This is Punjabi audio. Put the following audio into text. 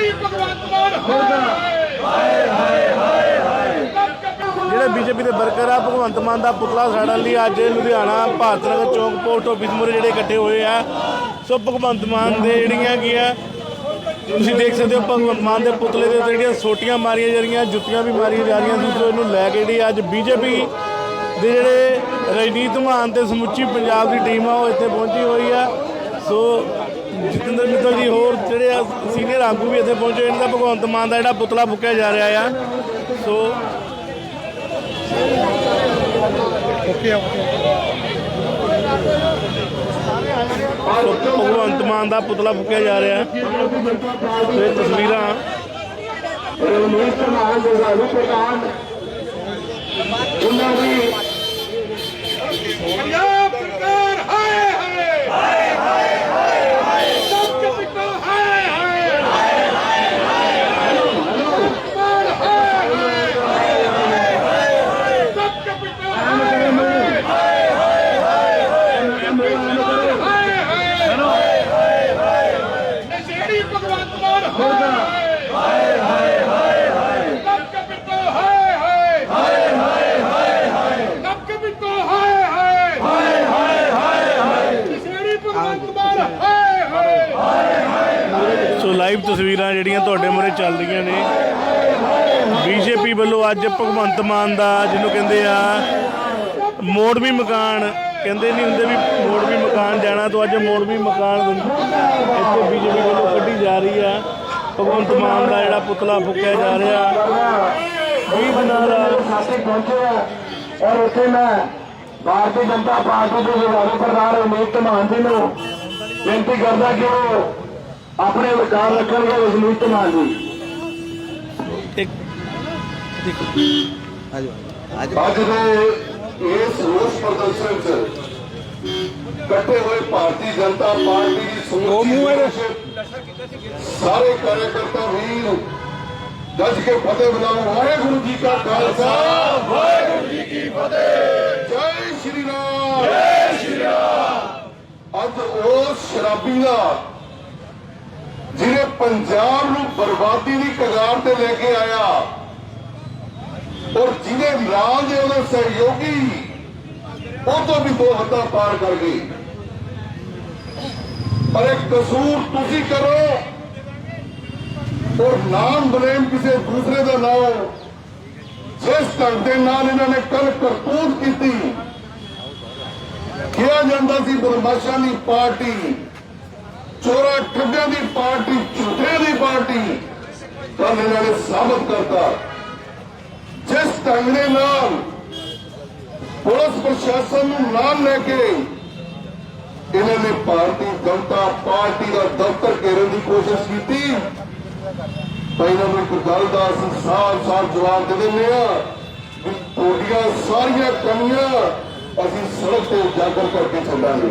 ਨਸ਼ੇੜੀ ਭਗਵੰਤ ਮਾਨ। ਹਾਏ ਹਾਏ ਹਾਏ ਹਾਏ ਜਿਹੜੇ ਬੀਜੇਪੀ ਦੇ ਵਰਕਰ ਆ, ਭਗਵੰਤ ਮਾਨ ਦਾ ਪੁਤਲਾ ਸਾੜਨ ਲਈ ਅੱਜ ਲੁਧਿਆਣਾ ਭਾਰਤ ਨਗਰ ਚੌਕ ਪੋਸਟ ਆਫਿਸ ਮੂਹਰੇ ਜਿਹੜੇ ਇਕੱਠੇ ਹੋਏ ਆ। ਸੋ ਭਗਵੰਤ ਮਾਨ ਦੇ ਜਿਹੜੀਆਂ ਕੀ ਆ, ਤੁਸੀਂ ਦੇਖ ਸਕਦੇ ਹੋ ਭਗਵੰਤ ਮਾਨ ਦੇ ਪੁਤਲੇ ਦੇ ਉੱਤੇ ਜਿਹੜੀਆਂ ਸੋਟੀਆਂ ਮਾਰੀਆਂ ਜਾ ਰਹੀਆਂ, ਜੁੱਤੀਆਂ ਵੀ ਮਾਰੀਆਂ ਜਾ ਰਹੀਆਂ ਦੂਸਰੇ ਇਹਨੂੰ ਲੈ ਕੇ ਜਿਹੜੀ ਅੱਜ ਬੀਜੇਪੀ ਦੇ ਜਿਹੜੇ ਰਜਨੀਤ ਮਾਨ ਤੇ ਸਮੁੱਚੀ ਪੰਜਾਬ ਦੀ ਟੀਮ ਆ, ਉਹ ਇੱਥੇ ਪਹੁੰਚੀ ਹੋਈ ਆ। ਸੋ ਜਤਿੰਦਰ ਮਿੱਤਲ ਜੀ, ਹੋਰ ਜਿਹੜੇ ਆ ਸੀਨੀਅਰ ਆਗੂ ਵੀ ਇੱਥੇ ਪਹੁੰਚੇ ਇਹਨਾਂ ਦਾ ਭਗਵੰਤ ਮਾਨ ਦਾ ਜਿਹੜਾ ਪੁਤਲਾ ਫੁੱਕਿਆ ਜਾ ਰਿਹਾ ਆ। ਸੋ ਸੋ ਭਗਵੰਤ ਮਾਨ ਦਾ ਪੁਤਲਾ ਫੁੱਕਿਆ ਜਾ ਰਿਹਾ। ਤੇ ਤਸਵੀਰਾਂ ਉਹਨਾਂ ਦੀ ਪੰਜਾਬ ਸਰਕਾਰ ਹਾਏ ਹਾਏ ਹਾਏ ਹਾਏ ਹਾਏ ਸਭ ਕਪਿਟਲ ਹਾਏ ਹਾਏ ਹਾਏ ਹਾਏ ਹਾਏ ਸਭ ਕਪਿਟਲ ਹਾਏ ਹਾਏ ਹਾਏ ਹਾਏ ਨਸ਼ੇੜੀ ਭਗਵੰਤ ਮਾਨ ਹਾਏ ਹਾਏ ਹਾਏ ਸਭ ਕਪਿਟਲ ਹਾਏ ਹਾਏ ਹਾਏ ਸਭ ਕਪਿਟਲ ਹਾਏ ਹਾਏ ਨਸ਼ੇੜੀ ਭਗਵੰਤ ਮਾਨ ਹਾਏ ਹਾਏ ਸੋ ਲਾਈਵ ਤਸਵੀਰਾਂ ਜਿਹੜੀਆਂ ਤੁਹਾਡੇ ਮੂਹਰੇ ਚੱਲ ਰਹੀਆਂ ਨੇ। ਬੀਜੇਪੀ ਵੱਲੋਂ ਅੱਜ ਭਗਵੰਤ ਮਾਨ ਦਾ ਜਿਹਨੂੰ ਕਹਿੰਦੇ ਆ ਮੋੜਵੀ ਮਕਾਨ ਕਹਿੰਦੇ ਨਹੀਂ ਹੁੰਦੇ ਵੀ ਮੋੜਵੀ ਮਕਾਨ ਜਾਣਾ ਤੋਂ ਅੱਜ ਮੋੜਵੀ ਮਕਾਨ ਇੱਥੇ ਬੀਜੇਪੀ ਵੱਲੋਂ ਕੱਢੀ ਜਾ ਰਹੀ ਆ ਭਗਵੰਤ ਮਾਨ ਦਾ ਜਿਹੜਾ ਪੁਤਲਾ ਫੁੱਕਿਆ ਜਾ ਰਿਹਾ। 20 ਦਿਨਾਂ ਦਾ ਸਾਥੀ ਪਹੁੰਚੇ ਆ ਔਰ ਉੱਥੇ ਮੈਂ ਭਾਰਤੀ ਜਨਤਾ ਪਾਰਟੀ ਦੇ ਵਿਧਾਇਕ ਪ੍ਰਧਾਨ ਰਮਨੀਤ ਮਾਨ ਜੀ ਨੂੰ ਬੇਨਤੀ ਕਰਦਾ ਕਿ ਉਹ ਆਪਣੇ ਵਿਚਾਰ ਰੱਖਣਗੇ ਰਮਨੀਤ ਮਾਨ ਜੀ। ਇੱਕ ਅੱਜ ਦੇ ਇਸ ਰੋਸ ਪ੍ਰਦਰਸ਼ਨ 'ਚ ਇਕੱਠੇ ਹੋਏ ਭਾਰਤੀ ਜਨਤਾ ਪਾਰਟੀ ਦੀ ਸਮੂਹ ਸਾਰੇ ਕਾਰਜਕਰਤਾ ਵੀਰ ਗੱਜ ਕੇ ਫਤਿਹ ਬੁਲਾਓ। ਵਾਹਿਗੁਰੂ ਜੀ ਕਾ ਖਾਲਸਾ। ਵਾਹਿਗੁਰੂ ਜੀ ਕੀ ਫਤਿਹ। ਜੈ ਸ਼੍ਰੀ ਰਾਮ। ਜੈ ਸ਼੍ਰੀ ਰਾਮ। ਅੱਜ ਉਸ ਸ਼ਰਾਬੀ ਦਾ ਜਿਹਨੇ ਪੰਜਾਬ ਨੂੰ ਬਰਬਾਦੀ ਦੀ ਕਗਾਰ ਤੇ ਲੈ ਕੇ ਆਇਆ ਔਰ ਜਿਹਨੇ ਨਾਲ ਦੇ ਉਹਦੇ ਸਹਿਯੋਗੀ ਉਹ ਤੋਂ ਵੀ ਦੋ ਹੱਦਾਂ ਪਾਰ ਕਰ ਗਏ। ਪਰ ਇੱਕ ਕਸੂਰ ਤੁਸੀਂ ਕਰੋ। ਔਰ ਨਾਮ ਬਲੇਮ ਕਿਸੇ ਦੂਸਰੇ ਦਾ ਲਾਓ ਜਿਸ ਢੰਗ ਦੇ ਨਾਲ ਇਹਨਾਂ ਨੇ ਕੱਲ ਕਰਤੂਤ ਕੀਤੀ, ਕਿਹਾ ਜਾਂਦਾ ਸੀ ਬਦਮਾਸ਼ਾਂ ਦੀ ਪਾਰਟੀ, ਚੋਰਾ ਠੱਗਾਂ ਦੀ ਪਾਰਟੀ ਝੂਠੇ ਦੀ ਪਾਰਟੀ ਪਰ ਇਹਨਾਂ ਨੇ ਸਾਬਤ ਕਰਤਾ। ਜਿਸ ਢੰਗ ਦੇ ਨਾਲ ਪੁਲਿਸ ਪ੍ਰਸ਼ਾਸਨ ਨੂੰ ਨਾਲ ਲੈ ਕੇ ਇਹਨਾਂ ਨੇ ਭਾਰਤੀ ਜਨਤਾ ਪਾਰਟੀ ਦਾ ਦਫ਼ਤਰ ਘੇਰਨ ਦੀ ਕੋਸ਼ਿਸ਼ ਕੀਤੀ। ਤਾਂ ਇਹਨਾਂ ਨੂੰ ਇੱਕ ਗੱਲ ਦਾ ਅਸੀਂ ਸਾਫ਼ ਸਾਫ਼ ਜਵਾਬ ਦੇ ਦਿੰਦੇ ਆ ਵੀ ਤੁਹਾਡੀਆਂ ਸਾਰੀਆਂ ਕਮੀਆਂ ਅਸੀਂ ਸੜਕ ਤੇ ਉਜਾਗਰ ਕਰਕੇ ਛੱਡਾਂਗੇ